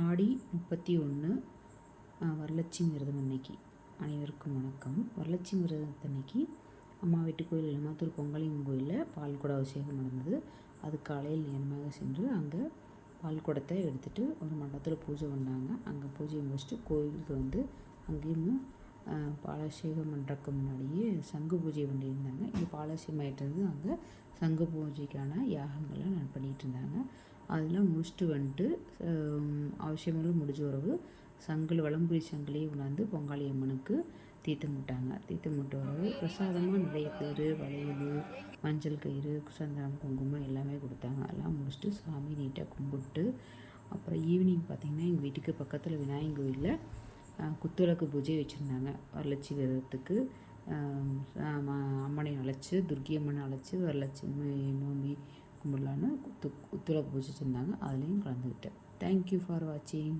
ஆடி முப்பத்தி ஒன்று வரலட்சுமி விரதம் அன்னைக்கு. அனைவருக்கும் வணக்கம். வரலட்சுமி விரதத்தன்னைக்கு அம்மா வீட்டு கோயில் இளமாத்தூர் பொங்கலியம்மன் கோயிலில் பால் குட அபிஷேகம் நடந்தது. அது காலையில் நேரமாக சென்று அங்கே பால் குடத்தை எடுத்துகிட்டு ஒரு மண்டபத்தில் பூஜை பண்ணாங்க. அங்கே பூஜையை முடிச்சுட்டு கோயிலுக்கு வந்து அங்கேயும் பாலாபிஷேகம் பண்ணுறதுக்கு முன்னாடியே சங்கு பூஜை பண்ணியிருந்தாங்க. இந்த பாலாபிஷேகம் ஆகிட்டு அங்கே சங்கு பூஜைக்கான யாகங்கள்லாம் நான் அதெல்லாம் முடிச்சுட்டு வந்துட்டு அவசியமெல்லாம் முடிஞ்ச உறவு. சங்கல் வளம்புரி சங்கிலியை உணர்ந்து பொங்காளி அம்மனுக்கு தீர்த்தம் விட்டாங்க தீர்த்தம் விட்ட வரவு பிரசாதமாக நிறைய பேர் வளையல் மஞ்சள் கயிறு சந்தனம் குங்குமம் எல்லாமே கொடுத்தாங்க. எல்லாம் முடிச்சுட்டு சாமி நீட்டாக கும்பிட்டு அப்புறம் ஈவினிங் பார்த்திங்கன்னா எங்கள் வீட்டுக்கு பக்கத்தில் விநாயகர் கோயிலில் குத்துவிளக்கு பூஜை வச்சுருந்தாங்க. வரலட்சி விரதத்துக்கு அம்மனை அழைச்சி துர்க்கி அம்மனை அழைச்சி வரலட்சுமி நோம்பி கும்பிடலான்னு துளை பூஜை அதுலேயும் கலந்துக்கிட்டேன். தேங்க்யூ ஃபார் வாட்சிங்